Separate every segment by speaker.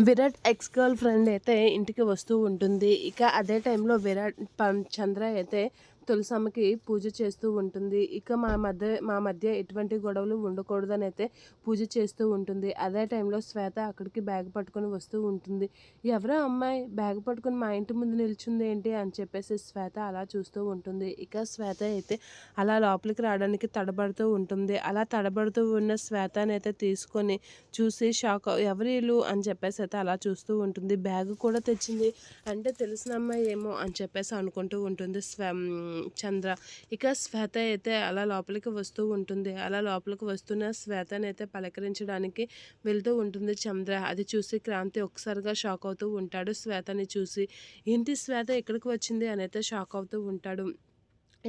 Speaker 1: Virat ex girl friend అయితే ఇంటికి వస్తూ ఉంటుంది. ఇక అదే టైంలో విరాట్ పం- చంద్ర అయితే తులసమ్మకి పూజ చేస్తూ ఉంటుంది. ఇక మా మధ్య మా మధ్య ఎటువంటి గొడవలు ఉండకూడదని అయితే పూజ చేస్తూ ఉంటుంది. అదే టైంలో శ్వేత అక్కడికి బ్యాగ్ పట్టుకొని వస్తూ ఉంటుంది. ఎవరో అమ్మాయి బ్యాగ్ పట్టుకొని మా ఇంటి ముందు నిల్చుంది ఏంటి అని చెప్పేసి శ్వేత అలా చూస్తూ ఉంటుంది. ఇక శ్వేత అయితే అలా లోపలికి రావడానికి తడబడుతూ ఉంటుంది. అలా తడబడుతూ ఉన్న శ్వేతని అయితే తీసుకొని చూసి షాక్ ఎవరి అని చెప్పేసి అయితే అలా చూస్తూ ఉంటుంది. బ్యాగ్ కూడా తెచ్చింది. అంటే తెలిసిన అమ్మాయి ఏమో అని చెప్పేసి అనుకుంటూ ఉంటుంది. స్వ చంద్ర. ఇక శ్వేత అయితే అలా లోపలికి వస్తూ ఉంటుంది. అలా లోపలికి వస్తున్న శ్వేతని అయితే పలకరించడానికి వెళ్తూ ఉంటుంది చంద్ర. అది చూసి క్రాంతి ఒకసారిగా షాక్ అవుతూ ఉంటాడు. శ్వేతని చూసి ఏంటి శ్వేత ఎక్కడికి వచ్చింది? అని అయితే షాక్ అవుతూ ఉంటాడు.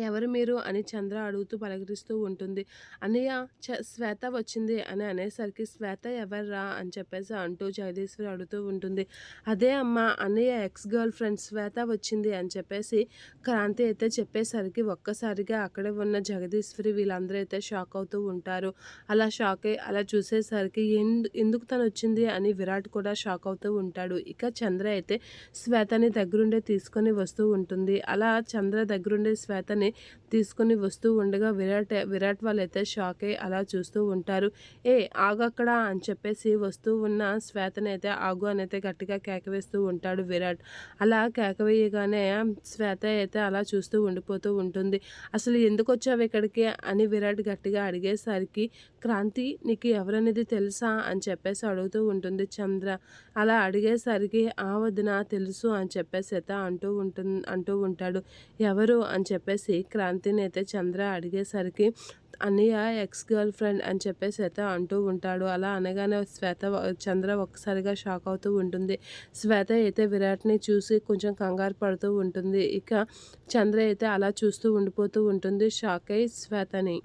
Speaker 1: ఎవరు మీరు అని చంద్ర అడుగుతూ పలకరిస్తూ ఉంటుంది. అన్నయ్య చ శ్వేత వచ్చింది అని అనేసరికి శ్వేత ఎవర్రా అని చెప్పేసి అంటూ జగదీశ్వరి అడుగుతూ ఉంటుంది. అదే అమ్మ అన్నయ్య ఎక్స్ గర్ల్ ఫ్రెండ్ శ్వేత వచ్చింది అని చెప్పేసి క్రాంతి అయితే చెప్పేసరికి ఒక్కసారిగా అక్కడే ఉన్న జగదీశ్వరి వీళ్ళందరూ అయితే షాక్ అవుతూ ఉంటారు. అలా షాక్ అయ్యి అలా చూసేసరికి ఎందు ఎందుకు తను వచ్చింది అని విరాట్ కూడా షాక్ అవుతూ ఉంటాడు. ఇక చంద్ర అయితే శ్వేతని దగ్గరుండే తీసుకొని వస్తూ ఉంటుంది. అలా చంద్ర దగ్గరుండే శ్వేతని తీసుకొని వస్తూ ఉండగా విరాట్ విరాట్ వాళ్ళైతే షాక్ అయ్యి అలా చూస్తూ ఉంటారు. ఏ ఆగక్కడ అని చెప్పేసి వస్తూ ఉన్న శ్వేతనైతే ఆగు అని అయితే గట్టిగా కేకవేస్తూ ఉంటాడు విరాట్. అలా కేకవేయగానే శ్వేత అయితే అలా చూస్తూ ఉండిపోతూ ఉంటుంది. అసలు ఎందుకు వచ్చావు ఇక్కడికి? అని విరాట్ గట్టిగా అడిగేసరికి క్రాంతి నీకు ఎవరనేది తెలుసా? అని చెప్పేసి అడుగుతూ ఉంటుంది చంద్ర. అలా అడిగేసరికి ఆ వదిన తెలుసు అని చెప్పేసి అయితే అంటూ ఉంటుంది అంటూ ఉంటాడు. ఎవరు? అని చెప్పేసి క్రాంతిని అయితే చంద్ర అడిగేసరికి అన్నయ్య ఎక్స్ గర్ల్ ఫ్రెండ్ అని చెప్పేసి శ్వేత అంటూ ఉంటాడు. అలా అనగానే శ్వేత చంద్ర ఒక్కసారిగా షాక్ అవుతూ ఉంటుంది. శ్వేత అయితే విరాట్ని చూసి కొంచెం కంగారు పడుతూ ఉంటుంది. ఇక చంద్ర అయితే అలా చూస్తూ ఉండిపోతూ ఉంటుంది షాక్ అయి శ్వేతని.